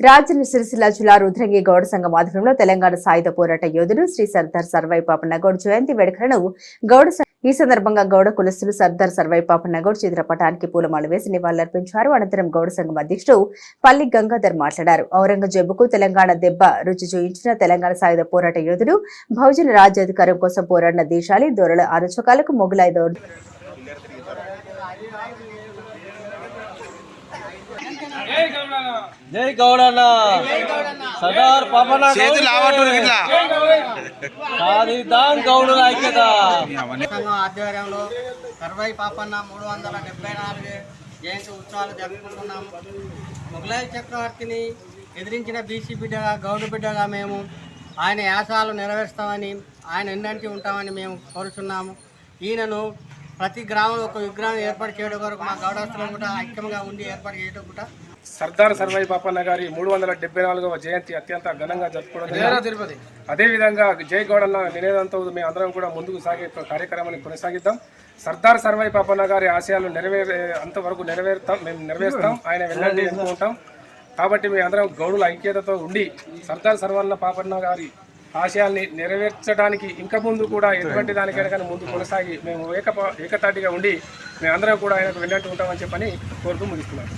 రాజన్న సిరిసిల్ల జిల్లా రుద్రంగి గౌడ సంఘం ఆధ్వర్యంలో తెలంగాణ సాయుధ పోరాట యోధుడు శ్రీ సర్దార్ సర్వై పాపన్నగౌడ్ జయంతి వేడుకలను గౌడ ఈ సందర్భంగా గౌడ కులస్తులు సర్దార్ సర్వై పాపన్నగౌడ్ చిత్రపటానికి పూలమాల వేసి నివాళులర్పించారు. అనంతరం గౌడ సంఘం అధ్యక్షుడు పల్లి గంగాధర్ మాట్లాడారు. ఔరంగజేబుకు తెలంగాణ దెబ్బ రుచి చూయించిన తెలంగాణ సాయుధ పోరాట యోధుడు బహుజన రాజ్యాధికారం కోసం పోరాడిన దేశాలి దొరల ఆలోచకాలకు మొగులాయి దౌర్ జై గౌడన్న. సర్దార్ పవన చేతులు ఆవట్టు ఇట్లా. సాధిద్దాం గౌడుల ఐక్యత. ఆధ్వర్యంలో సర్వై పాపన్న మూడు వందల డెబ్బై నాలుగు జయంతి ఉత్సవాలు జరుపుకుంటున్నాము. మొఘలాయి చక్రవర్తిని ఎదిరించిన బీసీ బిడ్డగా గౌడ బిడ్డగా మేము ఆయన యాసాలు నెరవేరుస్తామని ఆయన ఎన్నంటి ఉంటామని మేము కోరుచున్నాము. ఈయనను ప్రతి గ్రామంలో ఒక విగ్రహం ఏర్పాటు చేయడం కొరకు మా గౌడస్తులు కూడా ఐక్యంగా ఉండి ఏర్పాటు చేయడం కూడా సర్దార్ సర్వై పాపన్న గారి మూడు వందల డెబ్బై నాలుగవ జయంతి అత్యంత ఘనంగా జరుపుకోవడం తిరుపతి. అదేవిధంగా జై గౌడన్న నినేదంతో మేము అందరం కూడా ముందుకు సాగే కార్యక్రమాన్ని కొనసాగిద్దాం. సర్దార్ సర్వై పాపన్న గారి ఆశయాలు నెరవేరే అంతవరకు నెరవేరుతాం మేము నెరవేరుస్తాం ఆయన వెళ్ళండి అనుకుంటాం. కాబట్టి మేము అందరం గౌడుల ఐక్యతతో ఉండి సర్దార్ సర్వన్న పాపన్న గారి ఆశయాల్ని నెరవేర్చడానికి ఇంకా ముందు కూడా ఎటువంటి దానికైనా ముందు కొనసాగి మేము ఏక ఏకతాటిగా ఉండి మేము అందరం కూడా ఆయనకు వెళ్ళంటూ ఉంటామని చెప్పని కోరుతూ ముగిస్తున్నాం